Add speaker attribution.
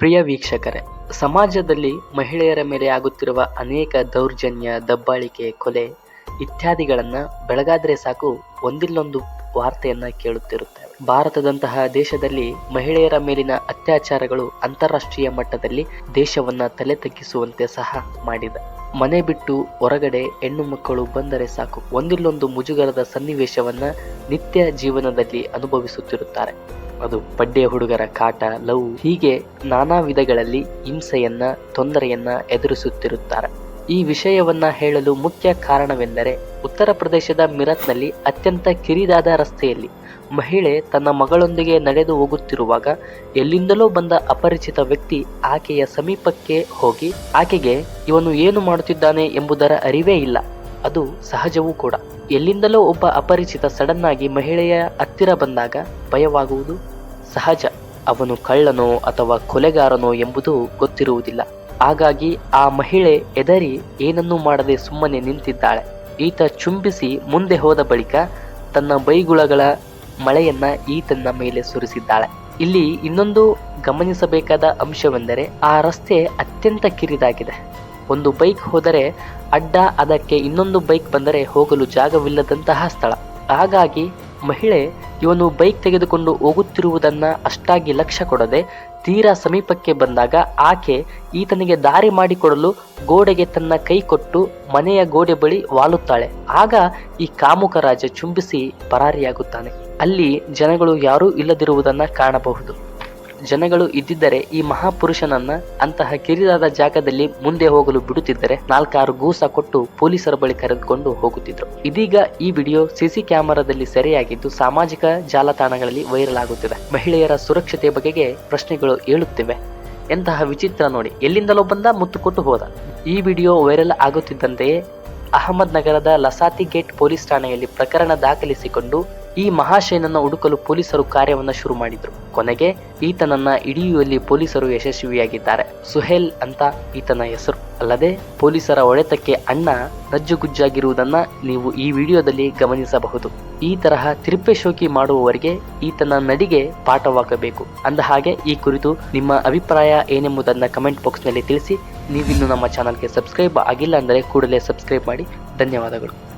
Speaker 1: ಪ್ರಿಯ ವೀಕ್ಷಕರೇ, ಸಮಾಜದಲ್ಲಿ ಮಹಿಳೆಯರ ಮೇಲೆ ಆಗುತ್ತಿರುವ ಅನೇಕ ದೌರ್ಜನ್ಯ, ದಬ್ಬಾಳಿಕೆ, ಕೊಲೆ ಇತ್ಯಾದಿಗಳನ್ನು ಬೆಳಗಾದರೆ ಸಾಕು ಒಂದಿಲ್ಲೊಂದು ವಾರ್ತೆಯನ್ನು ಕೇಳುತ್ತಿರುತ್ತೇವೆ ಭಾರತದಂತಹ ದೇಶದಲ್ಲಿ ಮಹಿಳೆಯರ ಮೇಲಿನ ಅತ್ಯಾಚಾರಗಳು ಅಂತಾರಾಷ್ಟ್ರೀಯ ಮಟ್ಟದಲ್ಲಿ ದೇಶವನ್ನ ತಲೆ ತಗ್ಗಿಸುವಂತೆ ಸಹ ಮಾಡಿದೆ. ಮನೆ ಬಿಟ್ಟು ಹೊರಗಡೆ ಹೆಣ್ಣು ಮಕ್ಕಳು ಬಂದರೆ ಸಾಕು ಒಂದಿಲ್ಲೊಂದು ಮುಜುಗರದ ಸನ್ನಿವೇಶವನ್ನ ನಿತ್ಯ ಜೀವನದಲ್ಲಿ ಅನುಭವಿಸುತ್ತಿರುತ್ತಾರೆ. ಅದು ಬಡ್ಡೆ ಹುಡುಗರ ಕಾಟ, ಲವ್ ಹೀಗೆ ನಾನಾ ವಿಧಗಳಲ್ಲಿ ಹಿಂಸೆಯನ್ನ, ತೊಂದರೆಯನ್ನ ಎದುರಿಸುತ್ತಿರುತ್ತಾರೆ. ಈ ವಿಷಯವನ್ನ ಹೇಳಲು ಮುಖ್ಯ ಕಾರಣವೆಂದರೆ ಉತ್ತರ ಪ್ರದೇಶದ ಮಿರತ್ನಲ್ಲಿ ಅತ್ಯಂತ ಕಿರಿದಾದ ರಸ್ತೆಯಲ್ಲಿ ಮಹಿಳೆ ತನ್ನ ಮಗಳೊಂದಿಗೆ ನಡೆದು ಹೋಗುತ್ತಿರುವಾಗ ಎಲ್ಲಿಂದಲೋ ಬಂದ ಅಪರಿಚಿತ ವ್ಯಕ್ತಿ ಆಕೆಯ ಸಮೀಪಕ್ಕೆ ಹೋಗಿ ಆಕೆಗೆ ಇವನು ಏನು ಮಾಡುತ್ತಿದ್ದಾನೆ ಎಂಬುದರ ಅರಿವೇ ಇಲ್ಲ. ಅದು ಸಹಜವೂ ಕೂಡ. ಎಲ್ಲಿಂದಲೋ ಒಬ್ಬ ಅಪರಿಚಿತ ಸಡನ್ ಆಗಿ ಮಹಿಳೆಯ ಹತ್ತಿರ ಬಂದಾಗ ಭಯವಾಗುವುದು ಸಹಜ. ಅವನು ಕಳ್ಳನೋ ಅಥವಾ ಕೊಲೆಗಾರನೋ ಎಂಬುದು ಗೊತ್ತಿರುವುದಿಲ್ಲ. ಹಾಗಾಗಿ ಆ ಮಹಿಳೆ ಎದರಿ ಏನನ್ನೂ ಮಾಡದೆ ಸುಮ್ಮನೆ ನಿಂತಿದ್ದಾಳೆ. ಈತ ಚುಂಬಿಸಿ ಮುಂದೆ ಹೋದ ಬಳಿಕ ತನ್ನ ಬೈಗುಳಗಳ ಮಳೆಯನ್ನ ಈತನ ಮೇಲೆ ಸುರಿಸಿದ್ದಾಳೆ. ಇಲ್ಲಿ ಇನ್ನೊಂದು ಗಮನಿಸಬೇಕಾದ ಅಂಶವೆಂದರೆ ಆ ರಸ್ತೆ ಅತ್ಯಂತ ಕಿರಿದಾಗಿದೆ. ಒಂದು ಬೈಕ್ ಹೋದರೆ ಅಡ್ಡ ಅದಕ್ಕೆ ಇನ್ನೊಂದು ಬೈಕ್ ಬಂದರೆ ಹೋಗಲು ಜಾಗವಿಲ್ಲದಂತಹ ಸ್ಥಳ. ಹಾಗಾಗಿ ಮಹಿಳೆ ಇವನು ಬೈಕ್ ತೆಗೆದುಕೊಂಡು ಹೋಗುತ್ತಿರುವುದನ್ನು ಅಷ್ಟಾಗಿ ಲಕ್ಷ್ಯ ಕೊಡದೆ ತೀರಾ ಸಮೀಪಕ್ಕೆ ಬಂದಾಗ ಆಕೆ ಈತನಿಗೆ ದಾರಿ ಮಾಡಿಕೊಡಲು ಗೋಡೆಗೆ ತನ್ನ ಕೈ ಕೊಟ್ಟು ಮನೆಯ ಗೋಡೆ ಬಳಿ ವಾಲುತ್ತಾಳೆ. ಆಗ ಈ ಕಾಮುಕ ರಾಜ ಚುಂಬಿಸಿ ಪರಾರಿಯಾಗುತ್ತಾನೆ. ಅಲ್ಲಿ ಜನಗಳು ಯಾರೂ ಇಲ್ಲದಿರುವುದನ್ನು ಕಾಣಬಹುದು. ಜನಗಳು ಇದ್ದಿದ್ದರೆ ಈ ಮಹಾಪುರುಷನನ್ನ ಅಂತಹ ಕಿರಿದಾದ ಜಾಗದಲ್ಲಿ ಮುಂದೆ ಹೋಗಲು ಬಿಡುತ್ತಿದ್ದರೆ ನಾಲ್ಕಾರು ಗೂಸ ಕೊಟ್ಟು ಪೊಲೀಸರ ಬಳಿ ಕರೆದುಕೊಂಡು ಹೋಗುತ್ತಿದ್ರು. ಇದೀಗ ಈ ವಿಡಿಯೋ ಸಿಸಿ ಕ್ಯಾಮೆರಾದಲ್ಲಿ ಸೆರೆಯಾಗಿದ್ದು ಸಾಮಾಜಿಕ ಜಾಲತಾಣಗಳಲ್ಲಿ ವೈರಲ್ ಆಗುತ್ತಿದೆ. ಮಹಿಳೆಯರ ಸುರಕ್ಷತೆ ಬಗೆಗೆ ಪ್ರಶ್ನೆಗಳು ಏಳುತ್ತಿವೆ. ಎಂತಹ ವಿಚಿತ್ರ ನೋಡಿ, ಎಲ್ಲಿಂದಲೋ ಬಂದ ಮುತ್ತು ಕೊಟ್ಟು ಹೋದ. ಈ ವಿಡಿಯೋ ವೈರಲ್ ಆಗುತ್ತಿದ್ದಂತೆಯೇ ಅಹಮದ್ ನಗರದ ಲಸಾತಿ ಗೇಟ್ ಪೊಲೀಸ್ ಠಾಣೆಯಲ್ಲಿ ಪ್ರಕರಣ ದಾಖಲಿಸಿಕೊಂಡು ಈ ಮಹಾಶಯನನ್ನ ಹುಡುಕಲು ಪೊಲೀಸರು ಕಾರ್ಯವನ್ನ ಶುರು ಮಾಡಿದ್ರು. ಕೊನೆಗೆ ಈತನನ್ನ ಹಿಡಿಯುವಲ್ಲಿ ಪೊಲೀಸರು ಯಶಸ್ವಿಯಾಗಿದ್ದಾರೆ. ಸುಹೇಲ್ ಅಂತ ಈತನ ಹೆಸರು. ಅಲ್ಲದೆ ಪೊಲೀಸರ ಹೊಡೆತಕ್ಕೆ ಅಣ್ಣ ನಜ್ಜುಗುಜ್ಜಾಗಿರುವುದನ್ನ ನೀವು ಈ ವಿಡಿಯೋದಲ್ಲಿ ಗಮನಿಸಬಹುದು. ಈ ತರಹ ತಿರುಪೇಶೋಕಿ ಮಾಡುವವರಿಗೆ ಈತನ ನಡಿಗೆ ಪಾಠವಾಗಬೇಕು. ಅಂದ ಹಾಗೆ ಈ ಕುರಿತು ನಿಮ್ಮ ಅಭಿಪ್ರಾಯ ಏನೆಂಬುದನ್ನು ಕಮೆಂಟ್ ಬಾಕ್ಸ್ನಲ್ಲಿ ತಿಳಿಸಿ. ನೀವಿನ್ನು ನಮ್ಮ ಚಾನಲ್ಗೆ ಸಬ್ಸ್ಕ್ರೈಬ್ ಆಗಿಲ್ಲ ಅಂದರೆ ಕೂಡಲೇ ಸಬ್ಸ್ಕ್ರೈಬ್ ಮಾಡಿ. ಧನ್ಯವಾದಗಳು.